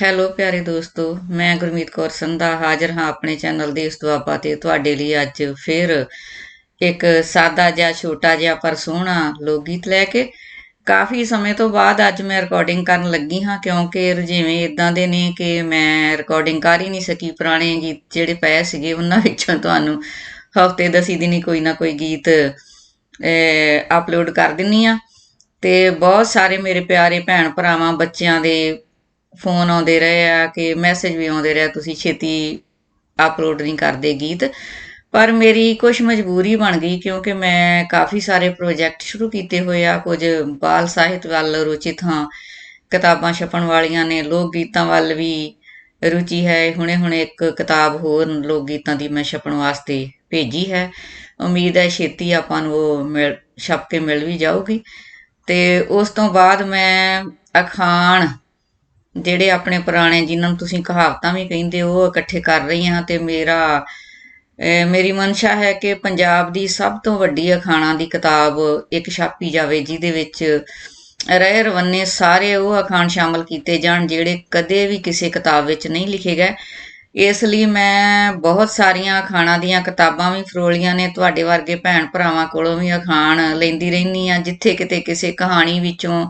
Hello ਪਿਆਰੇ ਦੋਸਤੋ, ਮੈਂ ਗੁਰਮੀਤ ਕੌਰ ਸੰਧਾ ਹਾਜ਼ਰ ਹਾਂ ਆਪਣੇ ਚੈਨਲ ਦੇਸ਼ ਦੁਆਬਾ ਤੇ। ਤੁਹਾਡੇ ਲਈ ਅੱਜ ਫਿਰ ਇੱਕ ਸਾਦਾ ਜਿਹਾ, ਛੋਟਾ ਜਿਹਾ ਪਰ ਸੋਹਣਾ ਲੋਕ ਗੀਤ ਲੈ ਕੇ। ਕਾਫੀ ਸਮੇਂ ਤੋਂ ਬਾਅਦ ਅੱਜ ਮੈਂ ਰਿਕਾਰਡਿੰਗ ਕਰਨ ਲੱਗੀ ਹਾਂ ਕਿਉਂਕਿ ਰੁਝੇਵੇਂ ਇਦਾਂ ਦੇ ਨੇ ਕਿ ਮੈਂ ਰਿਕਾਰਡਿੰਗ ਕਰ ਹੀ ਨਹੀਂ ਸਕੀ। ਪੁਰਾਣੇ ਗੀਤ ਜਿਹੜੇ ਪਏ ਸੀਗੇ, ਉਹਨਾਂ ਵਿੱਚੋਂ ਤੁਹਾਨੂੰ ਹਫ਼ਤੇ ਦਸੀ ਦਿਨੀ ਕੋਈ ਨਾ ਕੋਈ ਗੀਤ ਅਪਲੋਡ ਕਰ ਦਿੰਨੀ ਆ ਤੇ ਬਹੁਤ ਸਾਰੇ ਮੇਰੇ ਪਿਆਰੇ ਭੈਣ ਭਰਾਵਾਂ, ਬੱਚਿਆਂ ਦੇ ਫੋਨ ਆਉਂਦੇ ਰਹੇ ਆ ਕਿ ਮੈਸੇਜ ਵੀ ਆਉਂਦੇ ਰਹੇ ਤੁਸੀਂ ਛੇਤੀ ਅਪਲੋਡ ਨਹੀਂ ਕਰਦੇ ਗੀਤ। ਪਰ ਮੇਰੀ ਕੁਝ ਮਜਬੂਰੀ ਬਣ ਗਈ ਕਿਉਂਕਿ ਮੈਂ ਕਾਫੀ ਸਾਰੇ ਪ੍ਰੋਜੈਕਟ ਸ਼ੁਰੂ ਕੀਤੇ ਹੋਏ ਆ। ਕੁਝ ਬਾਲ ਸਾਹਿਤ ਵੱਲ ਰੁਚਿਤ ਹਾਂ, ਕਿਤਾਬਾਂ ਛਪਣ ਵਾਲੀਆਂ ਨੇ, ਲੋਕ ਗੀਤਾਂ ਵੱਲ ਵੀ ਰੁਚੀ ਹੈ। ਹੁਣੇ ਹੁਣੇ ਇੱਕ ਕਿਤਾਬ ਹੋਰ ਲੋਕ ਗੀਤਾਂ ਦੀ ਮੈਂ ਛਪਣ ਵਾਸਤੇ ਭੇਜੀ ਹੈ। ਉਮੀਦ ਹੈ ਛੇਤੀ ਆਪਾਂ ਨੂੰ ਉਹ ਮਿਲ, ਛਪ ਕੇ ਮਿਲ ਵੀ ਜਾਊਗੀ। ਤੇ ਉਸ ਤੋਂ ਬਾਅਦ ਮੈਂ ਅਖਾਣ ਜਿਹੜੇ ਆਪਣੇ ਪੁਰਾਣੇ ਜਿਨ੍ਹਾਂ ਨੂੰ ਤੁਸੀਂ ਕਹਾਵਤਾਂ ਵੀ ਕਹਿੰਦੇ ਹੋ, ਉਹ ਇਕੱਠੇ ਕਰ ਰਹੀ ਹਾਂ ਤੇ ਮੇਰਾ ਮੇਰੀ ਮਨਸ਼ਾ ਹੈ ਕਿ ਪੰਜਾਬ ਦੀ ਸਭ ਤੋਂ ਵੱਡੀ ਅਖਾਣਾਂ ਦੀ ਕਿਤਾਬ ਇੱਕ ਛਾਪੀ ਜਾਵੇ, ਜਿਹਦੇ ਵਿੱਚ ਰਹਿ ਰਵੰਨੇ ਸਾਰੇ ਉਹ ਅਖਾਣ ਸ਼ਾਮਲ ਕੀਤੇ ਜਾਣ, ਜਿਹੜੇ ਕਦੇ ਵੀ ਕਿਸੇ ਕਿਤਾਬ ਵਿੱਚ ਨਹੀਂ ਲਿਖੇ ਗਏ। ਇਸ ਲਈ ਮੈਂ ਬਹੁਤ ਸਾਰੀਆਂ ਅਖਾਣਾਂ ਦੀਆਂ ਕਿਤਾਬਾਂ ਵੀ ਫਰੋਲੀਆਂ ਨੇ, ਤੁਹਾਡੇ ਵਰਗੇ ਭੈਣ ਭਰਾਵਾਂ ਕੋਲੋਂ ਵੀ ਅਖਾਣ ਲੈਂਦੀ ਰਹਿੰਦੀ ਆ ਜਿੱਥੇ ਕਿਤੇ ਕਿਸੇ ਕਹਾਣੀ ਵਿੱਚੋਂ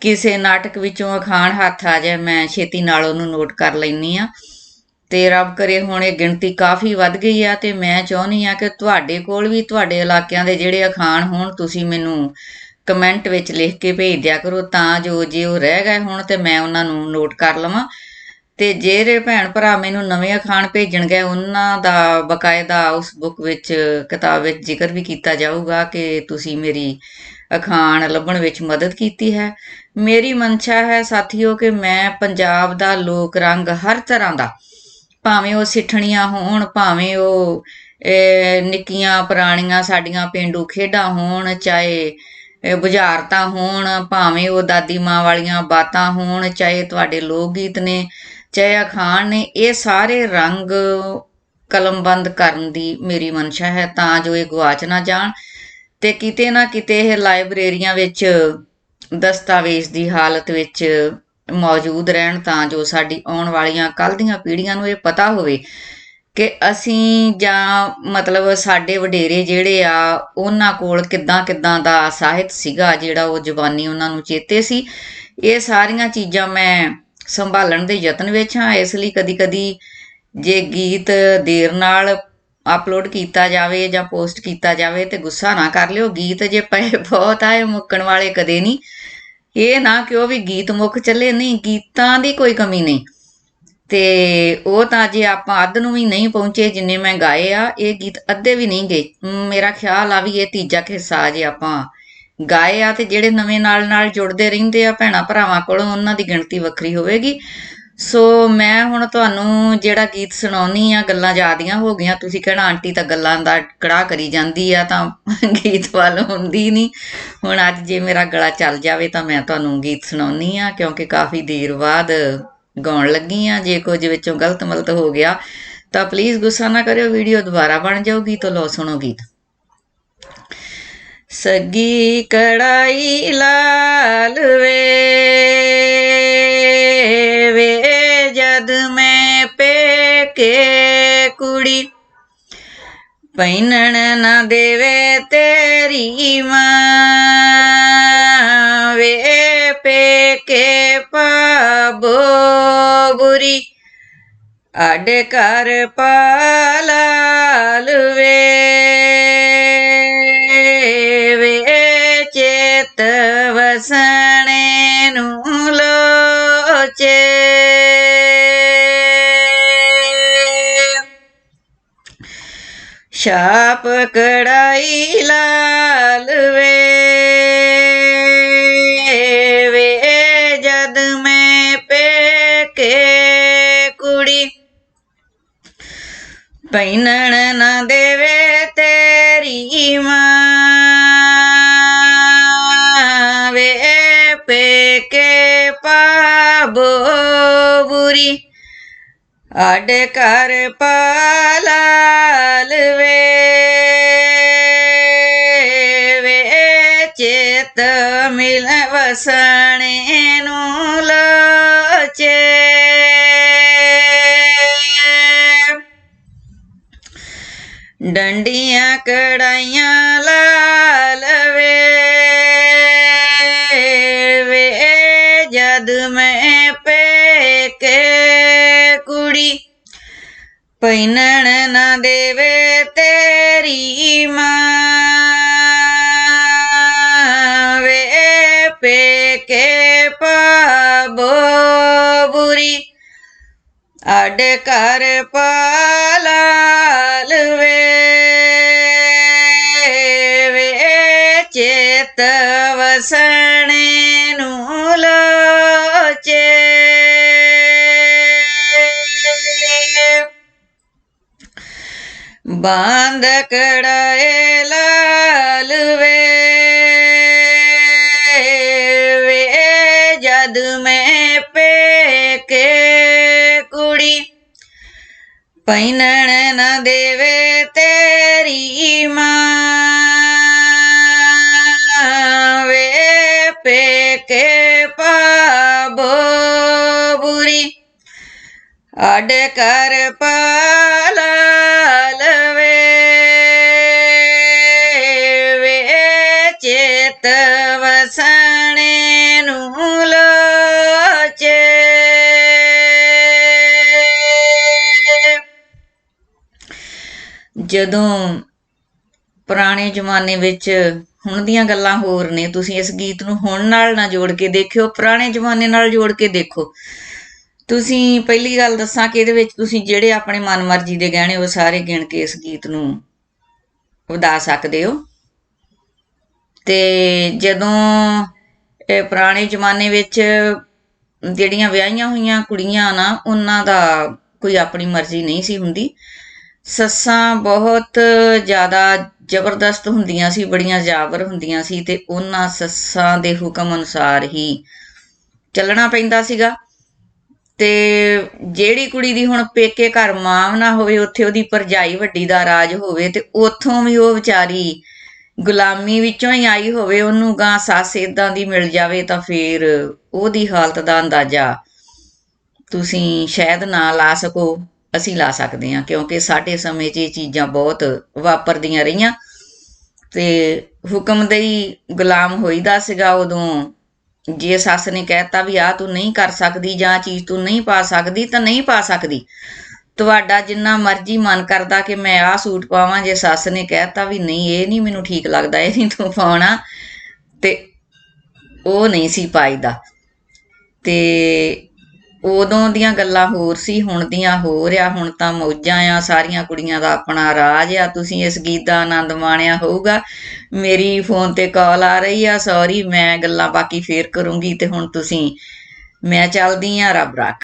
ਕਿਸੇ ਨਾਟਕ ਵਿੱਚੋਂ ਅਖਾਣ ਹੱਥ ਆ ਜਾਏ, ਮੈਂ ਛੇਤੀ ਨਾਲ ਉਹਨੂੰ ਨੋਟ ਕਰ ਲੈਂਦੀ ਆ ਤੇ ਰੱਬ ਕਰੇ ਹੁਣ ਇਹ ਗਿਣਤੀ ਕਾਫੀ ਵੱਧ ਗਈ ਆ ਤੇ ਮੈਂ ਚਾਹੁੰਦੀ ਆ ਕਿ ਤੁਹਾਡੇ ਕੋਲ ਵੀ, ਤੁਹਾਡੇ ਇਲਾਕਿਆਂ ਦੇ ਜਿਹੜੇ ਅਖਾਣ ਹੋਣ, ਤੁਸੀਂ ਮੈਨੂੰ ਕਮੈਂਟ ਵਿੱਚ ਲਿਖ ਕੇ ਭੇਜ ਦਿਆ ਕਰੋ ਤਾਂ ਜੋ ਜੇ ਉਹ ਰਹਿ ਗਏ ਹੋਣ ਤੇ ਮੈਂ ਉਹਨਾਂ ਨੂੰ ਨੋਟ ਕਰ ਲਵਾਂ। ਤੇ ਜਿਹੜੇ ਭੈਣ ਭਰਾ ਮੈਨੂੰ ਨਵੇਂ ਅਖਾਣ ਭੇਜਣ ਗਏ ਉਹਨਾਂ ਦਾ ਬਕਾਇਦਾ ਉਸ ਬੁੱਕ ਵਿੱਚ, ਕਿਤਾਬ ਵਿੱਚ ਜ਼ਿਕਰ ਵੀ ਕੀਤਾ ਜਾਊਗਾ ਕਿ ਤੁਸੀਂ ਮੇਰੀ ਅਖਾਣ ਲੱਭਣ ਵਿੱਚ ਮਦਦ ਕੀਤੀ ਹੈ। ਮੇਰੀ ਮਨਸ਼ਾ ਹੈ ਸਾਥੀਓ ਕਿ ਮੈਂ ਪੰਜਾਬ ਦਾ ਲੋਕ ਰੰਗ ਹਰ ਤਰ੍ਹਾਂ ਦਾ, ਭਾਵੇਂ ਉਹ ਸਿੱਠਣੀਆਂ ਹੋਣ, ਭਾਵੇਂ ਉਹ ਨਿੱਕੀਆਂ ਪੁਰਾਣੀਆਂ ਸਾਡੀਆਂ ਪਿੰਡੂ ਖੇਡਾਂ ਹੋਣ, ਚਾਹੇ ਬੁਝਾਰਤਾਂ ਹੋਣ, ਭਾਵੇਂ ਉਹ ਦਾਦੀ ਮਾਂ ਵਾਲੀਆਂ ਬਾਤਾਂ ਹੋਣ, ਚਾਹੇ ਤੁਹਾਡੇ ਲੋਕ ਗੀਤ ਨੇ, ਚਾਹੇ ਅਖਾਣ ਨੇ, ਇਹ ਸਾਰੇ ਰੰਗ ਕਲਮਬੰਦ ਕਰਨ ਦੀ ਮੇਰੀ ਮਨਸ਼ਾ ਹੈ। ਤਾਂ ਜੋ ਇਹ ਗਵਾਚ ਨਾ ਜਾਣ। ਤੇ ਕਿਤੇ ਨਾ ਕਿਤੇ ਇਹ ਲਾਇਬ੍ਰੇਰੀਆਂ ਵਿੱਚ, ਦਸਤਾਵੇਜ਼ ਦੀ ਹਾਲਤ ਵਿੱਚ ਮੌਜੂਦ ਰਹਿਣ ਤਾਂ ਜੋ ਸਾਡੀ ਆਉਣ ਵਾਲੀਆਂ ਕੱਲ ਦੀਆਂ ਪੀੜ੍ਹੀਆਂ ਨੂੰ ਇਹ ਪਤਾ ਹੋਵੇ ਕਿ ਅਸੀਂ ਜਾਂ ਮਤਲਬ ਸਾਡੇ ਵਡੇਰੇ ਜਿਹੜੇ ਆ, ਉਹਨਾਂ ਕੋਲ ਕਿੱਦਾਂ ਕਿੱਦਾਂ ਦਾ ਸਾਹਿਤ ਸੀਗਾ ਜਿਹੜਾ ਉਹ ਜ਼ੁਬਾਨੀ ਉਹਨਾਂ ਨੂੰ ਚੇਤੇ ਸੀ। ਇਹ ਸਾਰੀਆਂ ਚੀਜ਼ਾਂ ਮੈਂ ਸੰਭਾਲਣ ਦੇ ਯਤਨ ਵਿੱਚ ਹਾਂ। ਇਸ ਲਈ ਕਦੀ-ਕਦੀ ਜੇ ਗੀਤ ਦੇਰ ਨਾਲ ਅਪਲੋਡ ਕੀਤਾ ਜਾਵੇ ਜਾਂ ਪੋਸਟ ਕੀਤਾ ਜਾਵੇ ਤੇ ਗੁੱਸਾ ਨਾ ਕਰ ਲਿਓ। ਗੀਤ ਜੇ ਪਏ ਬਹੁਤ ਆਏ ਮੁੱਕਣ ਵਾਲੇ ਕਦੇ ਨਹੀਂ। ਇਹ ਨਾ ਕਿ ਉਹ ਵੀ ਗੀਤ ਮੁੱਕ ਚੱਲੇ? ਨਹੀਂ, ਗੀਤਾਂ ਦੀ ਕੋਈ ਕਮੀ ਨਹੀਂ। ਤੇ ਉਹ ਤਾਂ ਜੇ ਆਪਾਂ ਅੱਧ ਨੂੰ ਵੀ ਨਹੀਂ ਪਹੁੰਚੇ ਜਿੰਨੇ ਮੈਂ ਗਾਏ ਆ, ਇਹ ਗੀਤ ਅੱਧੇ ਵੀ ਨਹੀਂ ਗਏ। ਮੇਰਾ ਖਿਆਲ ਆ ਵੀ ਇਹ ਤੀਜਾ ਹਿੱਸਾ ਜੇ ਆਪਾਂ ਗਾਏ ਆ ਤੇ ਜਿਹੜੇ ਨਵੇਂ ਨਾਲ ਨਾਲ ਜੁੜਦੇ ਰਹਿੰਦੇ ਆ ਭੈਣਾ ਭਰਾਵਾਂ ਕੋਲੋਂ, ਉਹਨਾਂ ਦੀ ਗਿਣਤੀ ਵੱਖਰੀ ਹੋਵੇਗੀ। ਸੋ ਮੈਂ ਹੁਣ ਤੁਹਾਨੂੰ ਜਿਹੜਾ ਗੀਤ ਸੁਣਾਉਣੀ ਆ, ਗੱਲਾਂ ਜ਼ਿਆਦੀਆਂ ਹੋ ਗਈਆਂ। ਤੁਸੀਂ ਕਹਿਣਾ, ਆਂਟੀ ਤਾਂ ਗੱਲਾਂ ਦਾ ਕੜਾ ਕਰੀ ਜਾਂਦੀ ਆ, ਤਾਂ ਗੀਤ ਵੱਲ ਹੁੰਦੀ ਨਹੀਂ। ਹੁਣ ਅੱਜ ਜੇ ਮੇਰਾ ਗਲਾ ਚੱਲ ਜਾਵੇ ਤਾਂ ਮੈਂ ਤੁਹਾਨੂੰ ਗੀਤ ਸੁਣਾਉਣੀ ਆ, ਕਿਉਂਕਿ ਕਾਫੀ ਦੇਰ ਬਾਅਦ ਗਾਉਣ ਲੱਗੀ ਆ। ਜੇ ਕੁਝ ਵਿੱਚੋਂ ਗਲਤ ਮਲਤ ਹੋ ਗਿਆ, ਤਾਂ ਪਲੀਜ਼ ਗੁੱਸਾ ਨਾ ਕਰਿਓ, ਵੀਡੀਓ ਦੁਬਾਰਾ ਬਣ ਜਾਊਗੀ, ਤਾਂ ਲੋ ਸੁਣੋ ਗੀਤ। ਸੱਗੀ ਕੜਾਈ ਲਾਲ ਵੇ ਪੇਕੇ ਕੁੜੀ ਪੈਨਣ ਨਾ ਦੇਵੇ ਤੇਰੀ ਮਾਂ ਵੇ ਪੇਕੇ ਪਾਬੋ ਬੁਰੀ ਛਾਪ ਕੜਾਈ ਲਾਲ ਵੇ। ਵੇ ਜਦ ਮੈਂ ਪੇਕੇ ਕੁੜੀ ਪੈਨਣ ਨਾ ਦੇਵੇ ਤੇਰੀ ਮਾਂ। ਵੇ ਪੇਕੇ ਪਾਬੋ ਬੁਰੀ, ਅਡ ਕਰ ਪਾਲਾ ચેત મિલ વસણેનું લચે દંડિયા કડાયા લાલવે વે જદ મેં પે કે કુડી પૈનણ ના દેવે ਪੈਨਣ ਨਾ ਦੇਵੇ ਤੇਰੀ ਮਾਂ ਵੇ ਪੇਕੇ ਪਾਬੋ ਬੁਰੀ ਅੱਡ ਕਰ ਪਾਲਾਲ ਵੇ ਵੇ ਚੇਤ ਵਸਣੇ ਨੂੰ ਲੋਚੇ ਬਾਂਦ ਕੜਾਏ ਲਾਲ ਵੇ। ਵੇ ਜਦ ਮੈਂ ਪੇਕੇ ਕੁੜੀ ਪੈਨਣ ਨਾ ਦੇਵੇ ਤੇਰੀ ਮਾਂ। ਜਦੋਂ ਪੁਰਾਣੇ ਜ਼ਮਾਨੇ ਵਿੱਚ ਹੁਣ ਦੀਆਂ ਗੱਲਾਂ ਹੋਰ ਨੇ, ਤੁਸੀਂ ਇਸ ਗੀਤ ਨੂੰ ਹੁਣ ਨਾਲ ਨਾ ਜੋੜ ਕੇ ਦੇਖਿਓ, ਪੁਰਾਣੇ ਜ਼ਮਾਨੇ ਨਾਲ ਜੋੜ ਕੇ ਦੇਖੋ। ਤੁਸੀਂ ਪਹਿਲੀ ਗੱਲ ਦੱਸਾਂ ਕਿ ਇਹਦੇ ਵਿੱਚ ਤੁਸੀਂ ਜਿਹੜੇ ਆਪਣੇ ਮਨਮਰਜ਼ੀ ਦੇ ਗਹਿਣੇ, ਉਹ ਸਾਰੇ ਗਿਣ ਕੇ ਇਸ ਗੀਤ ਨੂੰ ਵਧਾ ਸਕਦੇ ਹੋ। ਤੇ ਜਦੋਂ ਇਹ ਪੁਰਾਣੇ ਜ਼ਮਾਨੇ ਵਿੱਚ ਜਿਹੜੀਆਂ ਵਿਆਹੀਆਂ ਹੋਈਆਂ ਕੁੜੀਆਂ ਨਾ, ਉਹਨਾਂ ਦਾ ਕੋਈ ਆਪਣੀ ਮਰਜ਼ੀ ਨਹੀਂ ਸੀ ਹੁੰਦੀ। ਸੱਸਾਂ ਬਹੁਤ ਜ਼ਿਆਦਾ ਜ਼ਬਰਦਸਤ ਹੁੰਦੀਆਂ ਸੀ, ਬੜੀਆਂ ਜਾਬਰ ਹੁੰਦੀਆਂ ਸੀ ਤੇ ਉਹਨਾਂ ਸੱਸਾਂ ਦੇ ਹੁਕਮ ਅਨੁਸਾਰ ਹੀ ਚੱਲਣਾ ਪੈਂਦਾ ਸੀਗਾ। ਤੇ ਜਿਹੜੀ ਕੁੜੀ ਦੀ ਹੁਣ ਪੇਕੇ ਘਰ ਮਾਂ ਨਾ ਹੋਵੇ, ਉੱਥੇ ਉਹਦੀ ਪਰਜਾਈ ਵੱਡੀ ਦਾ ਰਾਜ ਹੋਵੇ ਤੇ ਉੱਥੋਂ ਵੀ ਉਹ ਵਿਚਾਰੀ ਗੁਲਾਮੀ ਵਿੱਚੋਂ ਹੀ ਆਈ ਹੋਵੇ, ਉਹਨੂੰ ਗਾਂ ਸੱਸ ਇਦਾਂ ਦੀ ਮਿਲ ਜਾਵੇ ਤਾਂ ਫੇਰ ਉਹਦੀ ਹਾਲਤ ਦਾ ਅੰਦਾਜ਼ਾ ਤੁਸੀਂ ਸ਼ਾਇਦ ਨਾ ਲਾ ਸਕੋ। ਅਸੀਂ ਲਾ ਸਕਦੇ ਹਾਂ, ਕਿਉਂਕਿ ਸਾਡੇ ਸਮੇਂ 'ਚ ਇਹ ਚੀਜ਼ਾਂ ਬਹੁਤ ਵਾਪਰਦੀਆਂ ਰਹੀਆਂ ਤੇ ਹੁਕਮ ਦੇ ਹੀ ਗੁਲਾਮ ਹੋਈਦਾ ਸੀਗਾ ਉਦੋਂ। ਜੇ ਸੱਸ ਨੇ ਕਹਿਤਾ ਵੀ ਆ ਤੂੰ ਨਹੀਂ ਕਰ ਸਕਦੀ ਜਾਂ ਚੀਜ਼ ਤੂੰ ਨਹੀਂ ਪਾ ਸਕਦੀ ਤਾਂ ਨਹੀਂ ਪਾ ਸਕਦੀ। ਤੁਹਾਡਾ ਜਿੰਨਾ ਮਰਜ਼ੀ ਮਨ ਕਰਦਾ ਕਿ ਮੈਂ ਆਹ ਸੂਟ ਪਾਵਾਂ, ਜੇ ਸੱਸ ਨੇ ਕਹਿਤਾ ਵੀ ਨਹੀਂ, ਇਹ ਨਹੀਂ ਮੈਨੂੰ ਠੀਕ ਲੱਗਦਾ, ਇਹ ਨਹੀਂ ਤੂੰ ਪਾਉਣਾ, ਤੇ ਉਹ ਨਹੀਂ ਸੀ ਪਾਈਦਾ। ਤੇ ਉਦੋਂ ਦੀਆਂ ਗੱਲਾਂ ਹੋਰ ਸੀ, ਹੁਣ ਦੀਆਂ ਹੋਰ ਆ, ਹੁਣ ਤਾਂ ਮੌਜਾਂ ਆ, ਸਾਰੀਆਂ ਕੁੜੀਆਂ ਦਾ ਆਪਣਾ ਰਾਜ ਆ, ਤੁਸੀਂ ਇਸ ਗੀਤ ਦਾ ਆਨੰਦ ਮਾਣਿਆ ਹੋਊਗਾ। ਮੇਰੀ ਫੋਨ ਤੇ ਕਾਲ ਆ ਰਹੀ ਆ ਸੌਰੀ ਮੈਂ ਗੱਲਾਂ ਬਾਕੀ ਫੇਰ ਕਰੂੰਗੀ ਤੇ ਹੁਣ ਤੁਸੀਂ, ਮੈਂ ਚੱਲਦੀ ਆ, ਰੱਬ ਰੱਖ।